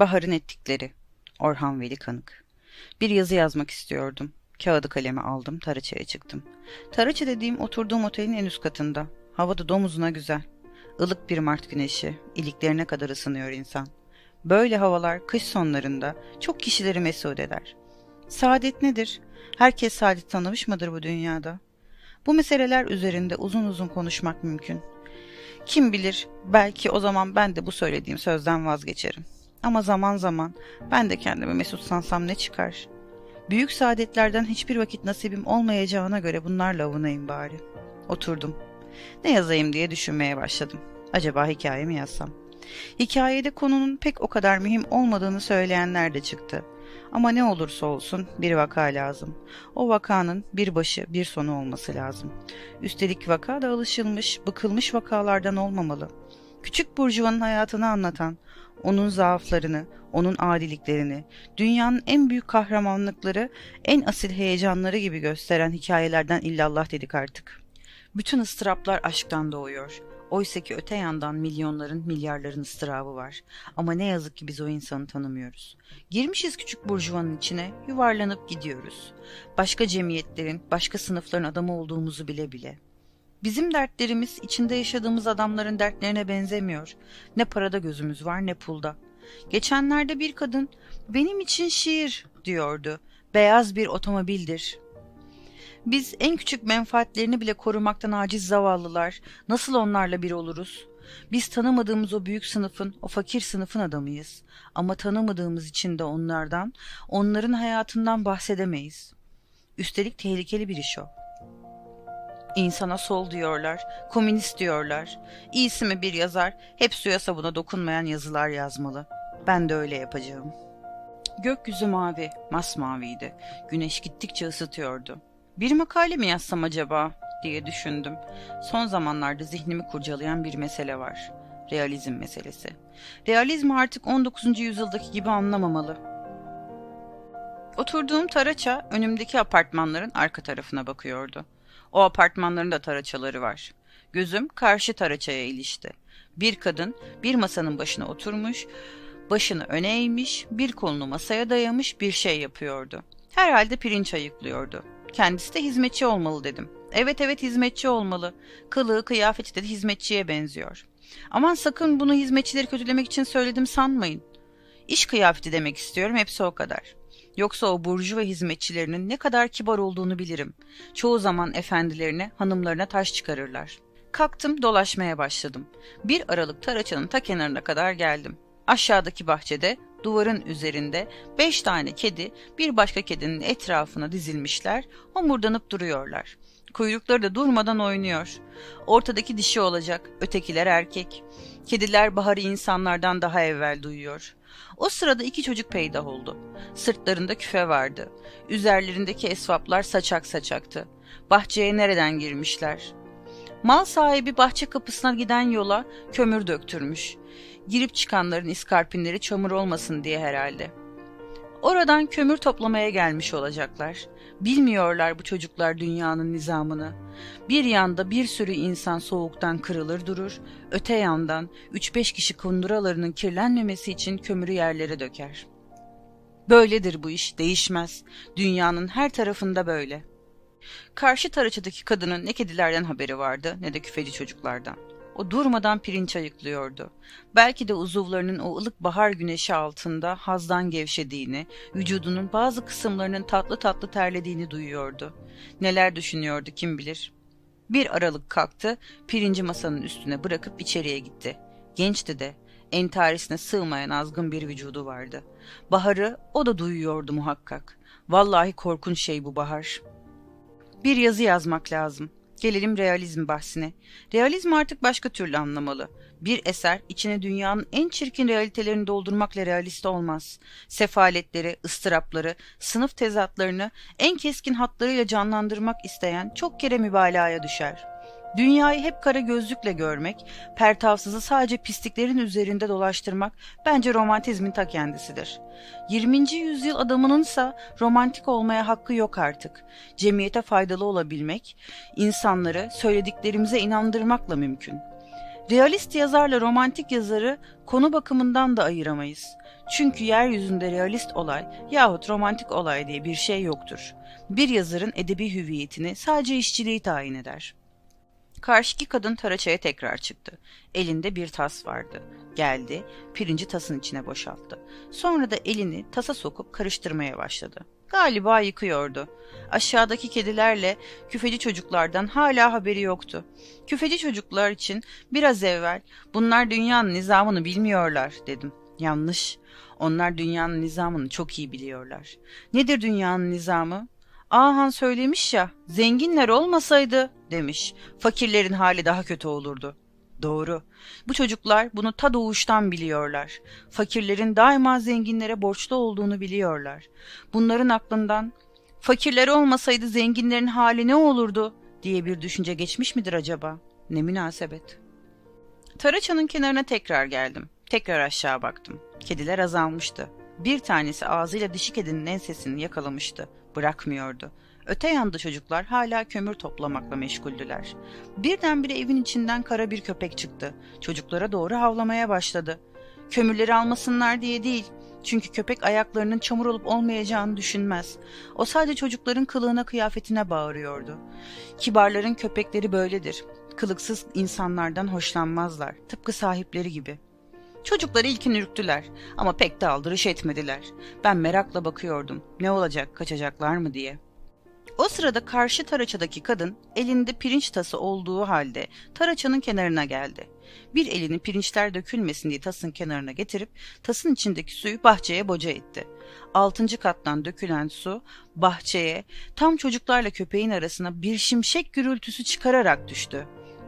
Bahar'ın ettikleri. Orhan Veli Kanık. Bir yazı yazmak istiyordum. Kağıdı kalemi aldım, Taraça'ya çıktım. Taraça dediğim oturduğum otelin en üst katında. Hava da domuzuna güzel. Ilık bir Mart güneşi, iliklerine kadar ısınıyor insan. Böyle havalar kış sonlarında çok kişileri mesut eder. Saadet nedir? Herkes saadet tanımış mıdır bu dünyada? Bu meseleler üzerinde uzun uzun konuşmak mümkün. Kim bilir belki o zaman ben de bu söylediğim sözden vazgeçerim. Ama zaman zaman ben de kendimi mesut sansam ne çıkar? Büyük saadetlerden hiçbir vakit nasibim olmayacağına göre bunlarla avunayım bari. Oturdum. Ne yazayım diye düşünmeye başladım. Acaba hikaye yazsam? Hikayede konunun pek o kadar mühim olmadığını söyleyenler de çıktı. Ama ne olursa olsun bir vaka lazım. O vakanın bir başı bir sonu olması lazım. Üstelik vaka da alışılmış, bıkılmış vakalardan olmamalı. Küçük burjuvanın hayatını anlatan, onun zaaflarını, onun adiliklerini, dünyanın en büyük kahramanlıkları, en asil heyecanları gibi gösteren hikayelerden illallah dedik artık. Bütün ıstıraplar aşktan doğuyor. Oysa ki öte yandan milyonların, milyarların ıstırabı var. Ama ne yazık ki biz o insanı tanımıyoruz. Girmişiz küçük burjuvanın içine, yuvarlanıp gidiyoruz. Başka cemiyetlerin, başka sınıfların adamı olduğumuzu bile bile. Bizim dertlerimiz içinde yaşadığımız adamların dertlerine benzemiyor. Ne parada gözümüz var ne pulda. Geçenlerde bir kadın benim için şiir diyordu. Beyaz bir otomobildir. Biz en küçük menfaatlerini bile korumaktan aciz zavallılar nasıl onlarla bir oluruz? Biz tanımadığımız o büyük sınıfın, o fakir sınıfın adamıyız. Ama tanımadığımız için de onlardan, onların hayatından bahsedemeyiz. Üstelik tehlikeli bir iş o. İnsana sol diyorlar, komünist diyorlar. İyisi mi bir yazar, hep suya sabuna dokunmayan yazılar yazmalı. Ben de öyle yapacağım. Gökyüzü mavi, masmaviydi. Güneş gittikçe ısıtıyordu. Bir makale mi yazsam acaba diye düşündüm. Son zamanlarda zihnimi kurcalayan bir mesele var. Realizm meselesi. Realizmi artık 19. yüzyıldaki gibi anlamamalı. Oturduğum taraça önümdeki apartmanların arka tarafına bakıyordu. O apartmanların da taraçaları var. Gözüm karşı taraçaya ilişti. Bir kadın bir masanın başına oturmuş, başını öne eğmiş, bir kolunu masaya dayamış bir şey yapıyordu. Herhalde pirinç ayıklıyordu. Kendisi de hizmetçi olmalı dedim. Evet evet hizmetçi olmalı. Kılığı kıyafeti de hizmetçiye benziyor. Aman sakın bunu hizmetçileri kötülemek için söyledim sanmayın. İş kıyafeti demek istiyorum hepsi o kadar. Yoksa o burcu ve hizmetçilerinin ne kadar kibar olduğunu bilirim. Çoğu zaman efendilerine, hanımlarına taş çıkarırlar. Kalktım dolaşmaya başladım. Bir aralık taraçanın ta kenarına kadar geldim. Aşağıdaki bahçede duvarın üzerinde beş tane kedi bir başka kedinin etrafına dizilmişler, homurdanıp duruyorlar. Kuyrukları da durmadan oynuyor. Ortadaki dişi olacak, ötekiler erkek. Kediler baharı insanlardan daha evvel duyuyor. O sırada iki çocuk peydah oldu. Sırtlarında küfe vardı. Üzerlerindeki esvaplar saçak saçaktı. Bahçeye nereden girmişler? Mal sahibi bahçe kapısına giden yola kömür döktürmüş. Girip çıkanların iskarpinleri çamur olmasın diye herhalde. Oradan kömür toplamaya gelmiş olacaklar. Bilmiyorlar bu çocuklar dünyanın nizamını. Bir yanda bir sürü insan soğuktan kırılır durur, öte yandan üç beş kişi kunduralarının kirlenmemesi için kömürü yerlere döker. Böyledir bu iş, değişmez. Dünyanın her tarafında böyle. Karşı taraçadaki kadının ne kedilerden haberi vardı ne de küfeci çocuklardan. O durmadan pirinç ayıklıyordu. Belki de uzuvlarının o ılık bahar güneşi altında hazdan gevşediğini, vücudunun bazı kısımlarının tatlı tatlı terlediğini duyuyordu. Neler düşünüyordu kim bilir. Bir aralık kalktı, pirinci masanın üstüne bırakıp içeriye gitti. Gençti de, entarisine sığmayan azgın bir vücudu vardı. Baharı o da duyuyordu muhakkak. Vallahi korkunç şey bu bahar. Bir yazı yazmak lazım. Gelelim realizm bahsine. Realizm artık başka türlü anlamalı. Bir eser içine dünyanın en çirkin realitelerini doldurmakla realist olmaz. Sefaletleri, ıstırapları, sınıf tezatlarını en keskin hatlarıyla canlandırmak isteyen çok kere mübalağaya düşer. Dünyayı hep kara gözlükle görmek, pertavsızı sadece pisliklerin üzerinde dolaştırmak bence romantizmin ta kendisidir. 20. yüzyıl adamınınsa romantik olmaya hakkı yok artık. Cemiyete faydalı olabilmek, insanları söylediklerimize inandırmakla mümkün. Realist yazarla romantik yazarı konu bakımından da ayıramayız. Çünkü yeryüzünde realist olay yahut romantik olay diye bir şey yoktur. Bir yazarın edebi hüviyetini sadece işçiliği tayin eder. Karşıki kadın taraçaya tekrar çıktı. Elinde bir tas vardı. Geldi, pirinci tasın içine boşalttı. Sonra da elini tasa sokup karıştırmaya başladı. Galiba yıkıyordu. Aşağıdaki kedilerle küfeci çocuklardan hala haberi yoktu. Küfeci çocuklar için biraz evvel bunlar dünyanın nizamını bilmiyorlar dedim. Yanlış. Onlar dünyanın nizamını çok iyi biliyorlar. Nedir dünyanın nizamı? Ahan söylemiş ya, zenginler olmasaydı demiş. Fakirlerin hali daha kötü olurdu. Doğru. Bu çocuklar bunu ta doğuştan biliyorlar. Fakirlerin daima zenginlere borçlu olduğunu biliyorlar. Bunların aklından fakirler olmasaydı zenginlerin hali ne olurdu diye bir düşünce geçmiş midir acaba? Ne münasebet. Taraçanın kenarına tekrar geldim. Tekrar aşağı baktım. Kediler azalmıştı. Bir tanesi ağzıyla dişi kedinin ensesini yakalamıştı. Bırakmıyordu. Öte yanda çocuklar hala kömür toplamakla meşguldüler. Birdenbire evin içinden kara bir köpek çıktı. Çocuklara doğru havlamaya başladı. Kömürleri almasınlar diye değil. Çünkü köpek ayaklarının çamur olup olmayacağını düşünmez. O sadece çocukların kılığına kıyafetine bağırıyordu. Kibarların köpekleri böyledir. Kılıksız insanlardan hoşlanmazlar. Tıpkı sahipleri gibi.'' Çocuklar ilkin ürktüler ama pek de aldırış etmediler. Ben merakla bakıyordum. Ne olacak, kaçacaklar mı diye. O sırada karşı taraçadaki kadın elinde pirinç tası olduğu halde taraçanın kenarına geldi. Bir elini pirinçler dökülmesin diye tasın kenarına getirip tasın içindeki suyu bahçeye boca etti. Altıncı kattan dökülen su bahçeye tam çocuklarla köpeğin arasına bir şimşek gürültüsü çıkararak düştü.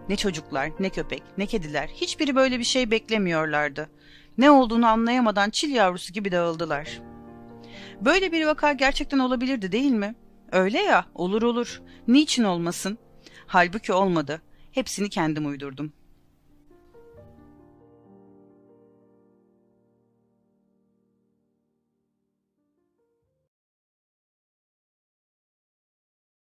Ne çocuklar, ne köpek, ne kediler hiçbiri böyle bir şey beklemiyorlardı. Ne olduğunu anlayamadan çil yavrusu gibi dağıldılar. Böyle bir vaka gerçekten olabilirdi değil mi? Öyle ya, olur olur. Niçin olmasın? Halbuki olmadı. Hepsini kendim uydurdum.